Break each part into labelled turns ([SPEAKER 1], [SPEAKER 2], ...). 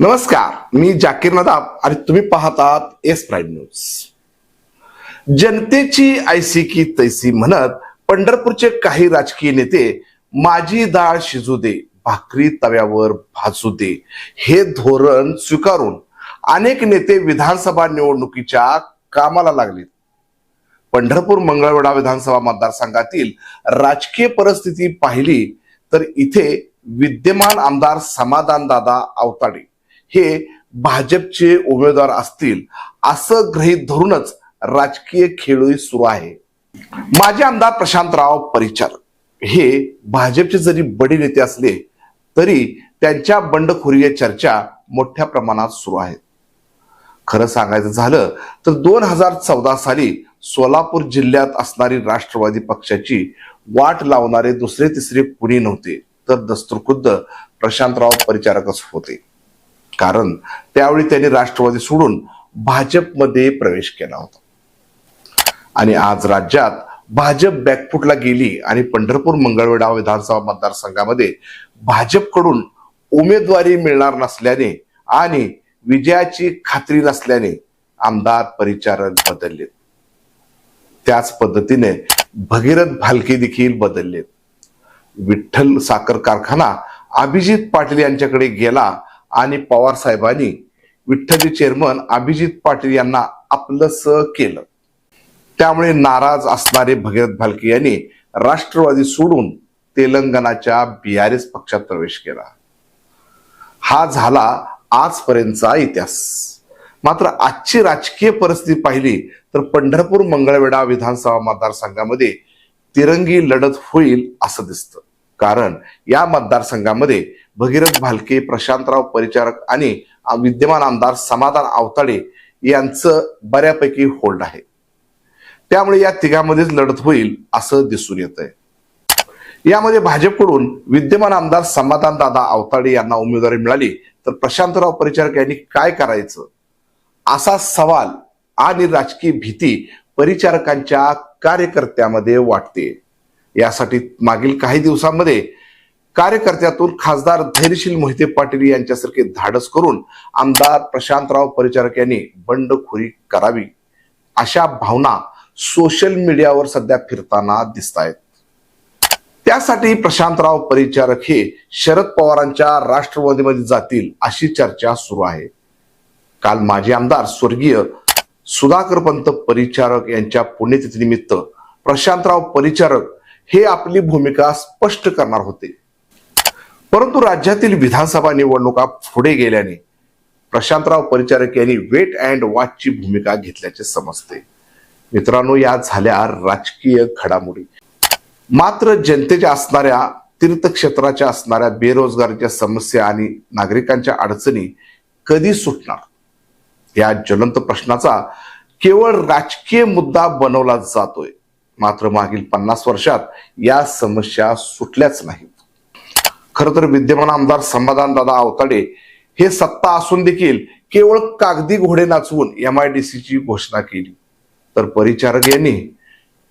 [SPEAKER 1] नमस्कार मी जाकीर नदाब आणि तुम्ही पाहतात एस प्राईम न्यूज. जनतेची ऐसी की तैसी म्हणत पंढरपूरचे काही राजकीय नेते माझी डाळ शिजू दे भाकरी तव्यावर भाजू दे हे धोरण स्वीकारून अनेक नेते विधानसभा निवडणुकीच्या कामाला लागलेत. पंढरपूर मंगळवेढा विधानसभा मतदारसंघातील राजकीय परिस्थिती पाहिली तर इथे विद्यमान आमदार समाधान दादा आवताडे हे भाजपचे उमेदवार असतील असं गृहीत धरूनच राजकीय खेळोई सुरू आहे. माजी आमदार प्रशांतराव परिचार हे भाजपचे जरी बडे नेते असले तरी त्यांच्या बंडखोरी चर्चा मोठ्या प्रमाणात सुरू आहेत. खरं सांगायचं झालं तर दोन हजार चौदा साली सोलापूर जिल्ह्यात असणारी राष्ट्रवादी पक्षाची वाट लावणारे दुसरे तिसरे कुणी नव्हते तर दस्तुरखुद्द प्रशांतराव परिचारकच होते. कारण त्यावेळी त्यांनी राष्ट्रवादी सोडून भाजपमध्ये प्रवेश केला होता. आणि आज राज्यात भाजप बॅकफुटला गेली आणि पंढरपूर मंगळवेढा विधानसभा मतदारसंघामध्ये भाजपकडून उमेदवारी मिळणार नसल्याने आणि विजयाची खात्री नसल्याने आमदार परिचारक बदललेत. त्याच पद्धतीने भगीरथ भालके देखील बदललेत. विठ्ठल साखर कारखाना अभिजित पाटील यांच्याकडे गेला आणि पवार साहेबांनी विठ्ठली चेअरमन अभिजित पाटील यांना आपलंस केलं. त्यामुळे नाराज असणारे भगीरथ भालके यांनी राष्ट्रवादी सोडून तेलंगणाच्या बीआरएस पक्षात प्रवेश केला. हा झाला आजपर्यंतचा इतिहास. मात्र आजची राजकीय परिस्थिती पाहिली तर पंढरपूर मंगळवेढा विधानसभा मतदारसंघामध्ये तिरंगी लढत होईल असं दिसतं. कारण या मतदारसंघामध्ये भगीरथ भालके प्रशांतराव परिचारक आणि विद्यमान आमदार समाधान आवताडे यांचं बऱ्यापैकी होल्ड आहे. त्यामुळे या तिघांमध्येच लढत होईल असं दिसून येत आहे यामध्ये भाजपकडून विद्यमान आमदार समाधान दादा आवताडे यांना उमेदवारी मिळाली. तर प्रशांतराव परिचारक यांनी काय करायचं? असा सवाल आणि राजकीय भीती परिचारकांच्या कार्यकर्त्यामध्ये वाटते. यासाठी मागील काही दिवसांमध्ये कार्यकर्त्यातून खासदार धैर्यशील मोहिते पाटील यांच्यासारखे धाडस करून आमदार प्रशांतराव परिचारक यांनी बंडखोरी करावी अशा भावना सोशल मीडियावर सध्या फिरताना दिसत आहेत त्यासाठी प्रशांतराव परिचारक हे शरद पवारांच्या राष्ट्रवादीमध्ये जातील अशी चर्चा सुरू आहे. काल माजी आमदार स्वर्गीय सुधाकर पंत परिचारक यांच्या पुण्यतिथीनिमित्त प्रशांतराव परिचारक हे आपली भूमिका स्पष्ट करणार होते. परंतु राज्यातील विधानसभा निवडणुका पुढे गेल्याने प्रशांतराव परिचारक यांनी वेट अँड वॉचची भूमिका घेतल्याचे समजते. मित्रांनो या झाल्या राजकीय घडामोडी. मात्र जनतेच्या असणाऱ्या तीर्थक्षेत्राच्या असणाऱ्या बेरोजगारीच्या समस्या आणि नागरिकांच्या अडचणी कधी सुटणार? या ज्वलंत प्रश्नाचा केवळ राजकीय मुद्दा बनवला जातोय. मात्र मागील पन्नास वर्षात या समस्या सुटल्याच नाहीत. खर तर विद्यमान आमदार समाधान दादा अवताडे हे सत्ता असून देखील केवळ कागदी घोडे नाचवून एम आय डी ची घोषणा केली. तर परिचारक यांनी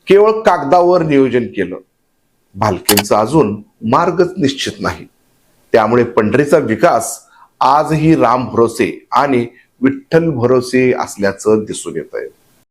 [SPEAKER 1] केवळ कागदावर नियोजन केलं. भालकेंचा अजून मार्गच निश्चित नाही. त्यामुळे पंढरीचा विकास आजही राम भरोसे आणि विठ्ठल भरोसे असल्याचं दिसून येत आहे